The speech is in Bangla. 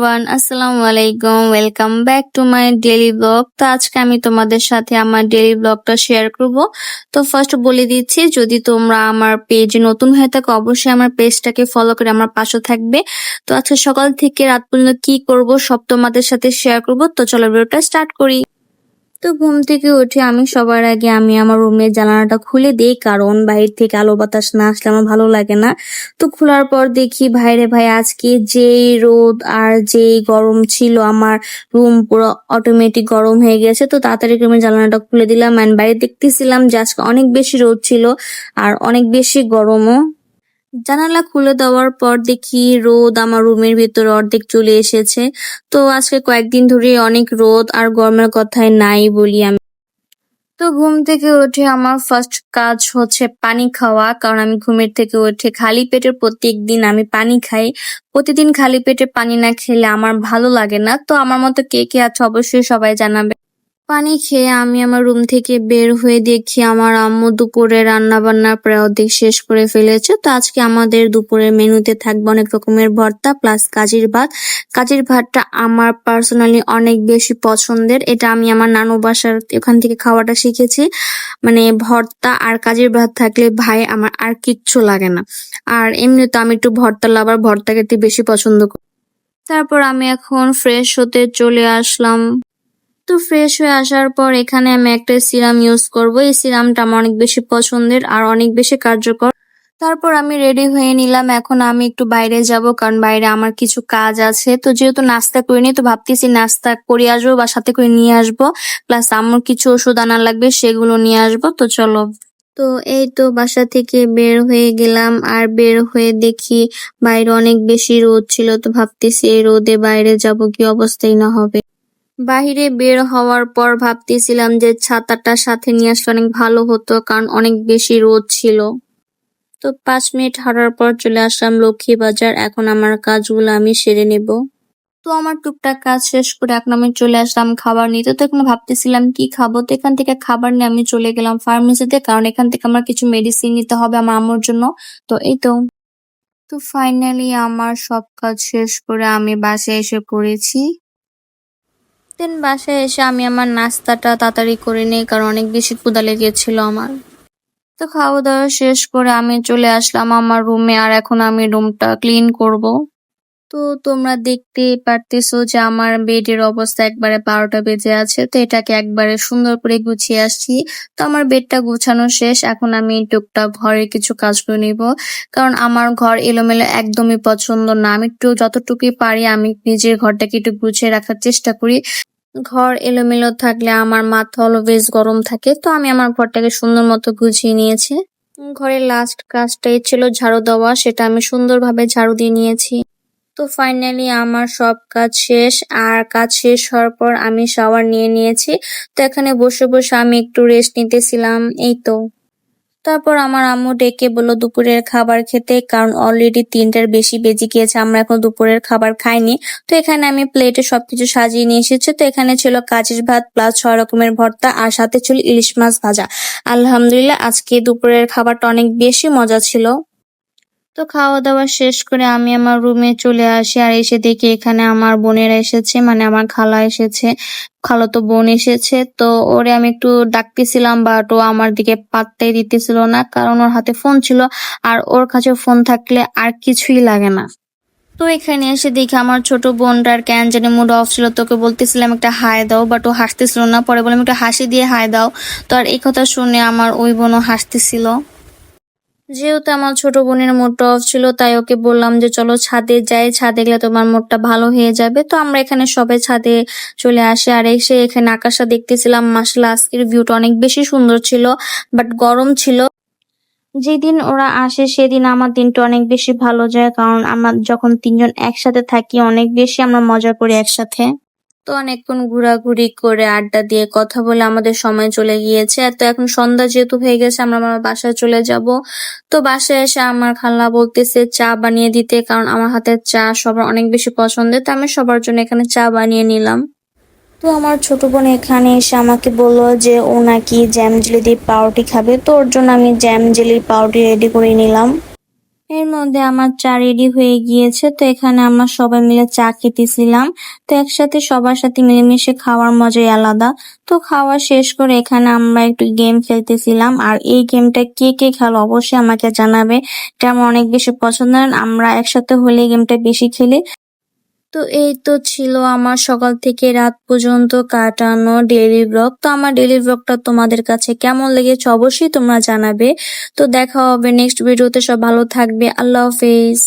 এভরিওয়ান আসসালামু আলাইকুম welcome back to my daily vlog তো আজকে আমি তোমাদের সাথে আমার ডেলি ব্লগটা শেয়ার করব। তো ফার্স্ট বলে দিচ্ছি, যদি তোমরা আমার পেজে নতুন হয়ে থাকো, অবশ্যই আমার পেজটাকে ফলো করে আমার পাশে থাকবে। তো আজকে সকাল থেকে রাত পর্যন্ত কি করব, সব তোমাদের সাথে শেয়ার করব। তো চলো ভিডিওটা স্টার্ট করি। তো ঘুম থেকে উঠে আমি সবার আগে আমি আমার রুমের জানালাটা খুলে দিই, কারণ বাইরে থেকে আলো বাতাস না আসলে আমার ভালো লাগে না। তো খোলার পর দেখি, ভাইরে ভাই, আজকে যেই রোদ আর যেই গরম ছিল, আমার রুম পুরো অটোমেটিক গরম হয়ে গেছে। তো তাড়াতাড়ি করে জানালাটা খুলে দিলাম অ্যান্ড বাইরে দেখতেছিলাম যে আজকে অনেক বেশি রোদ ছিল আর অনেক বেশি গরমও জানালা খুলে দেওয়ার পর দেখি রোদ আমার রুমের ভিতরে অর্ধেক চলে এসেছে। তো আজকে কয়েকদিন ধরে অনেক রোদ আর গরমের কথায় নাই বলি আমি। তো ঘুম থেকে উঠে আমার ফার্স্ট কাজ হচ্ছে পানি খাওয়া, কারণ আমি ঘুমের থেকে উঠে খালি পেটে প্রত্যেক দিন আমি পানি খাই। প্রতিদিন খালি পেটে পানি না খেলে আমার ভালো লাগে না। তো আমার মতো কে কে আছে অবশ্যই সবাই জানাবে। পানি খেয়ে আমি আমার রুম থেকে বের হয়ে দেখি আমার আম্মু দুপুরে রান্না বান্না প্রায় অর্ধেক শেষ করে ফেলেছে। তো আজকে আমাদের দুপুরের মেনুতে থাকবে অনেক রকমের ভর্তা প্লাস কাজির ভাত। কাজির ভাতটা আমার পার্সোনালি অনেক বেশি পছন্দের। এটা আমি আমার নানু বাসার ওখান থেকে খাওয়াটা শিখেছি। মানে ভর্তা আর কাজির ভাত থাকলে ভাই আমার আর কিচ্ছু লাগে না। আর এমনি তো আমি একটু ভর্তা লাভার, ভর্তা খেতে বেশি পছন্দ করি। তারপর আমি এখন ফ্রেশ হতে চলে আসলাম। তো ফ্রেশ হয়ে আসার পর এখানে আমি একটা সিরাম ইউজ করব। এই সিরামটা আমার অনেক বেশি পছন্দের আর অনেক বেশি কার্যকর। তারপর আমি রেডি হয়ে নিলাম। এখন আমি একটু বাইরে যাব কারণ বাইরে আমার কিছু কাজ আছে। তো যেহেতু নাস্তা করিনি, তো ভাবতেছি নাস্তা করে আসব বা সাথে করে নিয়ে আসব। প্লাস আমার কিছু ওষুধ আনা লাগবে, সেগুলো নিয়ে আসব। তো চলো। তো এই তো বাসা থেকে বের হয়ে গেলাম। আর বের হয়ে দেখি বাইরে অনেক বেশি রোদ ছিল। তো ভাবতেছি এই রোদে বাইরে যাব, কি অবস্থাই না হবে। বাহিরে বের হওয়ার পর ভাবতেছিলাম যে ছাতাটা সাথে নিয়ে আসলে অনেক ভালো হতো, কারণ অনেক বেশি রোদ ছিল। তো পাঁচ মিনিট হাঁটার পর চলে আসলাম লক্ষ্মী বাজার। এখন আমার কাজগুলো আমি সেরে নেব। তো আমার টুকটাক কাজ শেষ করে এখন আমি চলে আসলাম খাবার নিতে। তো এখন ভাবতেছিলাম কি খাব? তো এখান থেকে খাবার নিয়ে আমি চলে গেলাম ফার্মেসিতে, কারণ এখান থেকে আমার কিছু মেডিসিন নিতে হবে আমার আম্মুর জন্য। তো এই তো। তো ফাইনালি আমার সব কাজ শেষ করে আমি বাসায় এসে পড়েছি। দেন বাসায় এসে আমি আমার নাস্তাটা তাড়াতাড়ি করে নিই, কারণ অনেক বেশি ক্ষুদা লেগেছিল আমার। তো খাওয়া দাওয়া শেষ করে আমি চলে আসলাম আমার রুমে আর এখন আমি রুমটা ক্লিন করব। তো তোমরা দেখতেই পারতেছো যে আমার বেডের অবস্থা একবারে বারোটা বেজে আছে, তো এটাকে একবারে সুন্দর করে গুছিয়ে আসছি। তো আমার বেডটা গুছানো শেষ, এখন আমি টুকটাক ঘরের কিছু কাজ করে নিব। কারণ আমার ঘর এলোমেলো একদমই পছন্দ না। আমি একটু যতটুকুই পারি আমি নিজের ঘরটাকে একটু গুছিয়ে রাখার চেষ্টা করি। ঘর এলোমেলো থাকলে আমার মাথা অলওয়েজ গরম থাকে, তো আমি আমার ঘরটাকে সুন্দর মতো গুছিয়ে নিয়েছি। ঘরের লাস্ট কাজটাই ছিল ঝাড়ু দেওয়া, সেটা আমি সুন্দরভাবে ঝাড়ু দিয়ে নিয়েছি। তো ফাইনালি আমার সব কাজ শেষ, আর কাজ শেষ হওয়ার পর আমি শাওয়ার নিয়ে নিয়েছি। তো এখানে বসে বসে আমি একটু রেস্ট নিতেছিলাম, এই তো। তারপর আমার আম্মু ডেকে বলল দুপুরের খাবার খেতে, কারণ অলরেডি তিনটার বেশি বেজে গিয়েছে, আমরা এখন দুপুরের খাবার খাইনি। তো এখানে আমি প্লেটে সবকিছু সাজিয়ে নিয়ে এসেছি। তো এখানে ছিল কাচির ভাত প্লাস ছয় রকমের ভর্তা, আর সাথে ছিল ইলিশ মাছ ভাজা। আলহামদুলিল্লাহ, আজকে দুপুরের খাবারটা অনেক বেশি মজা ছিল। তো খাওয়া দাওয়া শেষ করে আমি আমার রুমে চলে আসি। আর এসে দেখি এখানে আমার বোনেরা এসেছে মানে আমার খালা এসেছে, খালাতো বোন এসেছে। তো ওরে আমি একটু ডাকতেছিলাম বাট ও আমার দিকে পাত্তাই দিতেছিল না, কারণ ওর হাতে ফোন ছিল, আর ওর কাছে ফোন থাকলে আর কিছুই লাগে না। তো এখানে এসে দেখি আমার ছোট বোনটার ক্যান জানি মুড অফ ছিল, তোকে বলতেছিলাম একটা হাই দাও বাট ও হাসতেছিল না। পরে বললাম, একটা হাসি দিয়ে হাই দাও। তো আর এই কথা শুনে আমার ওই বোনও হাসতেছিল। যেহেতু আমার ছোট বোনের মুডটা অফ ছিল, তাই ওকে বললাম যে, চলো ছাদে যাই, ছাদে গেলে তোমার মুডটা ভালো হয়ে যাবে। তো আমরা এখানে সবাই ছাদে চলে আসি। আর এসে এখানে আকাশটা দেখতেছিলাম মাসালা আজকের ভিউটা অনেক বেশি সুন্দর ছিল বাট গরম ছিল। যেদিন ওরা আসে, সেদিন আমার দিনটা অনেক বেশি ভালো যায়, কারণ আমার যখন তিনজন একসাথে থাকি, অনেক বেশি আমরা মজা করি একসাথে। তো অনেকক্ষণ ঘোরাঘুরি করে আড্ডা দিয়ে কথা বলে আমাদের সময় চলে গিয়েছে। আর তো এখন সন্ধ্যা যেহেতু হয়ে গেছে, আমরা আমার বাসায় চলে যাব। তো বাসায় এসে আমার খালা বলতেছে চা বানিয়ে দিতে, কারণ আমার হাতের চা সবার অনেক বেশি পছন্দের, তো আমি সবার জন্য এখানে চা বানিয়ে নিলাম। তো আমার ছোট বোন এখানে এসে আমাকে বলল যে ও নাকি জ্যাম জেলি দিয়ে পাউরুটি খাবে, তো ওর জন্য আমি জ্যাম জেলি পাউরুটি রেডি করে নিলাম। এর মধ্যে আমার চা রেডি হয়ে গিয়েছে, তো এখানে আমরা সবাই মিলে চা খেতেছিলাম। তো একসাথে সবার সাথে মিলেমিশে খাওয়ার মজাই আলাদা। তো খাওয়া শেষ করে এখানে আমরা একটু গেম খেলতেছিলাম, আর এই গেমটা কে কে খেলো অবশ্যই আমাকে জানাবে। এটা আমার অনেক বেশি পছন্দ আমরা একসাথে হলে গেমটা বেশি খেলি। তো এই তো ছিল আমার সকাল থেকে রাত পর্যন্ত কাটানো ডেলি ব্লগ তো আমার ডেলি ব্লগটা তোমাদের কাছে কেমন লেগেছে অবশ্যই তোমরা জানাবে। তো দেখা হবে নেক্সট ভিডিওতে সব ভালো থাকবে। আল্লাহ হাফেজ।